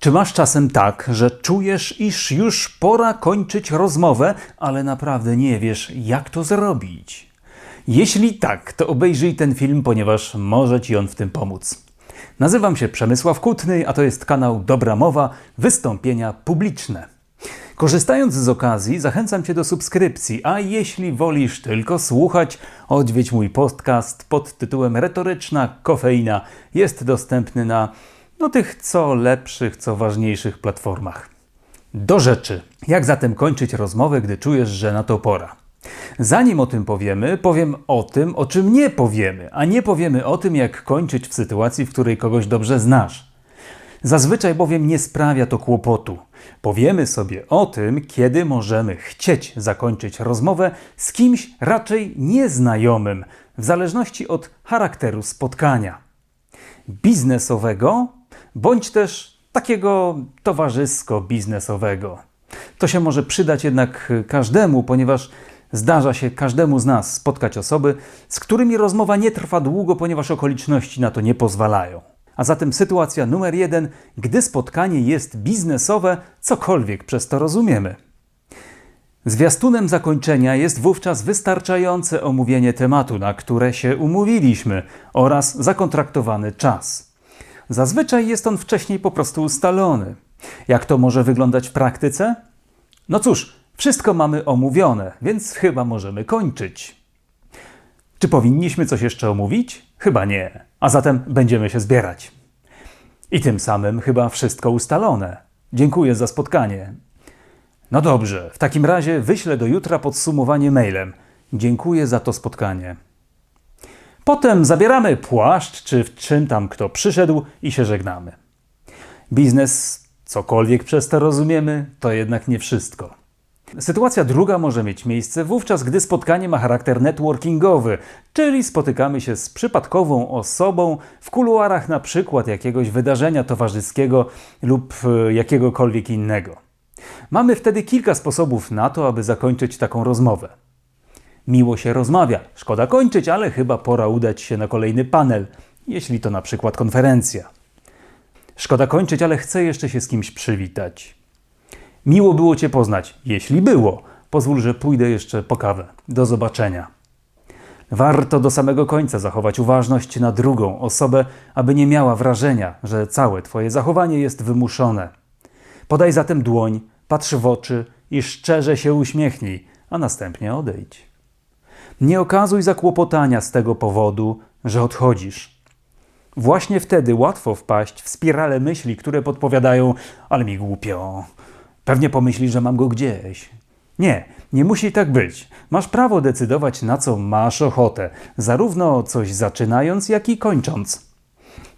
Czy masz czasem tak, że czujesz, iż już pora kończyć rozmowę, ale naprawdę nie wiesz, jak to zrobić? Jeśli tak, to obejrzyj ten film, ponieważ może Ci on w tym pomóc. Nazywam się Przemysław Kutny, a to jest kanał Dobra Mowa Wystąpienia Publiczne. Korzystając z okazji, zachęcam Cię do subskrypcji, a jeśli wolisz tylko słuchać, odwiedź mój podcast pod tytułem Retoryczna Kofeina. Jest dostępny na no, tych co lepszych, co ważniejszych platformach. Do rzeczy. Jak zatem kończyć rozmowę, gdy czujesz, że na to pora? Zanim o tym powiemy, powiem o tym, o czym nie powiemy, a nie powiemy o tym, jak kończyć w sytuacji, w której kogoś dobrze znasz. Zazwyczaj bowiem nie sprawia to kłopotu. Powiemy sobie o tym, kiedy możemy chcieć zakończyć rozmowę z kimś raczej nieznajomym, w zależności od charakteru spotkania. Biznesowego bądź też takiego towarzysko-biznesowego. To się może przydać jednak każdemu, ponieważ zdarza się każdemu z nas spotkać osoby, z którymi rozmowa nie trwa długo, ponieważ okoliczności na to nie pozwalają. A zatem sytuacja numer jeden, gdy spotkanie jest biznesowe, cokolwiek przez to rozumiemy. Zwiastunem zakończenia jest wówczas wystarczające omówienie tematu, na które się umówiliśmy, oraz zakontraktowany czas. Zazwyczaj jest on wcześniej po prostu ustalony. Jak to może wyglądać w praktyce? No cóż, wszystko mamy omówione, więc chyba możemy kończyć. Czy powinniśmy coś jeszcze omówić? Chyba nie. A zatem będziemy się zbierać. I tym samym chyba wszystko ustalone. Dziękuję za spotkanie. No dobrze, w takim razie wyślę do jutra podsumowanie mailem. Dziękuję za to spotkanie. Potem zabieramy płaszcz, czy w czym tam kto przyszedł i się żegnamy. Biznes, cokolwiek przez to rozumiemy, to jednak nie wszystko. Sytuacja druga może mieć miejsce wówczas, gdy spotkanie ma charakter networkingowy, czyli spotykamy się z przypadkową osobą w kuluarach na przykład jakiegoś wydarzenia towarzyskiego lub e, jakiegokolwiek innego. Mamy wtedy kilka sposobów na to, aby zakończyć taką rozmowę. Miło się rozmawia, szkoda kończyć, ale chyba pora udać się na kolejny panel, jeśli to na przykład konferencja. Szkoda kończyć, ale chcę jeszcze się z kimś przywitać. Miło było Cię poznać. Jeśli było, pozwól, że pójdę jeszcze po kawę. Do zobaczenia. Warto do samego końca zachować uważność na drugą osobę, aby nie miała wrażenia, że całe Twoje zachowanie jest wymuszone. Podaj zatem dłoń, patrz w oczy i szczerze się uśmiechnij, a następnie odejdź. Nie okazuj zakłopotania z tego powodu, że odchodzisz. Właśnie wtedy łatwo wpaść w spirale myśli, które podpowiadają, ale mi głupio, Pewnie pomyśli, że mam go gdzieś. Nie, nie musi tak być. Masz prawo decydować, na co masz ochotę, zarówno coś zaczynając, jak i kończąc.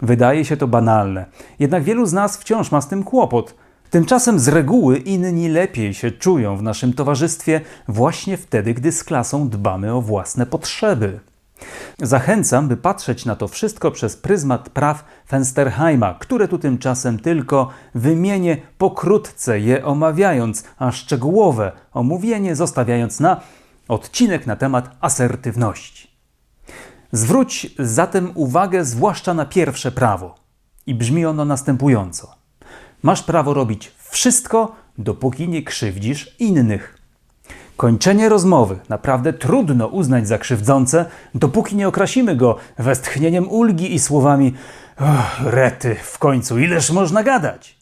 Wydaje się to banalne, jednak wielu z nas wciąż ma z tym kłopot. Tymczasem z reguły inni lepiej się czują w naszym towarzystwie właśnie wtedy, gdy z klasą dbamy o własne potrzeby. Zachęcam, by patrzeć na to wszystko przez pryzmat praw Fensterheima, które tu tymczasem tylko wymienię pokrótce je omawiając, a szczegółowe omówienie zostawiając na odcinek na temat asertywności. Zwróć zatem uwagę zwłaszcza na pierwsze prawo. I brzmi ono następująco: Masz prawo robić wszystko, dopóki nie krzywdzisz innych. Kończenie rozmowy naprawdę trudno uznać za krzywdzące, dopóki nie okrasimy go westchnieniem ulgi i słowami rety, w końcu, ileż można gadać?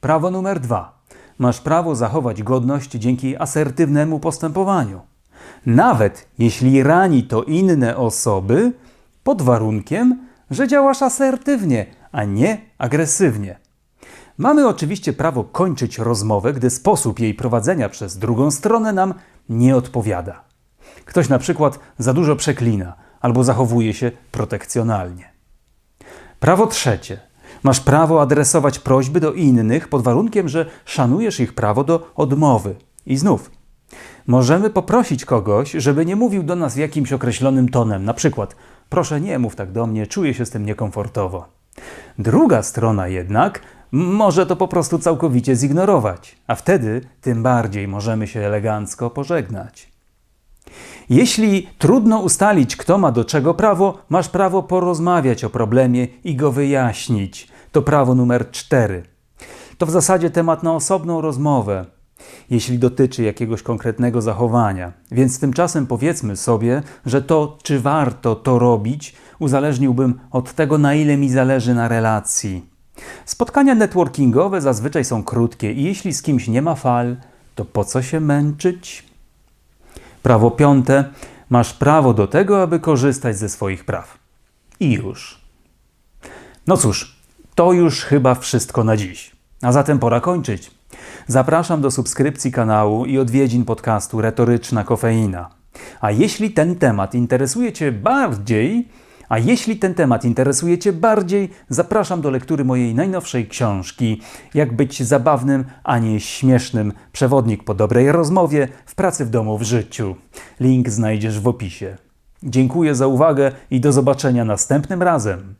Prawo numer dwa. Masz prawo zachować godność dzięki asertywnemu postępowaniu. Nawet jeśli rani to inne osoby, pod warunkiem, że działasz asertywnie, a nie agresywnie. Mamy oczywiście prawo kończyć rozmowę, gdy sposób jej prowadzenia przez drugą stronę nam nie odpowiada. Ktoś na przykład za dużo przeklina albo zachowuje się protekcjonalnie. Prawo trzecie. Masz prawo adresować prośby do innych pod warunkiem, że szanujesz ich prawo do odmowy. I znów, możemy poprosić kogoś, żeby nie mówił do nas jakimś określonym tonem, na przykład proszę nie mów tak do mnie, czuję się z tym niekomfortowo. Druga strona jednak może to po prostu całkowicie zignorować, a wtedy tym bardziej możemy się elegancko pożegnać. Jeśli trudno ustalić, kto ma do czego prawo, masz prawo porozmawiać o problemie i go wyjaśnić. To prawo numer cztery. to w zasadzie temat na osobną rozmowę, jeśli dotyczy jakiegoś konkretnego zachowania. Więc tymczasem powiedzmy sobie, że to, czy warto to robić, uzależniłbym od tego, na ile mi zależy na relacji. Spotkania networkingowe zazwyczaj są krótkie i jeśli z kimś nie ma fal, to po co się męczyć? Prawo piąte. Masz prawo do tego, aby korzystać ze swoich praw. I już. No cóż, to już chyba wszystko na dziś. A zatem pora kończyć. Zapraszam do subskrypcji kanału i odwiedzin podcastu Retoryczna Kofeina. A jeśli ten temat interesuje Cię bardziej, a jeśli ten temat interesuje Cię bardziej, zapraszam do lektury mojej najnowszej książki Jak być zabawnym, a nie śmiesznym. Przewodnik po dobrej rozmowie w pracy w domu w życiu. Link znajdziesz w opisie. Dziękuję za uwagę i do zobaczenia następnym razem.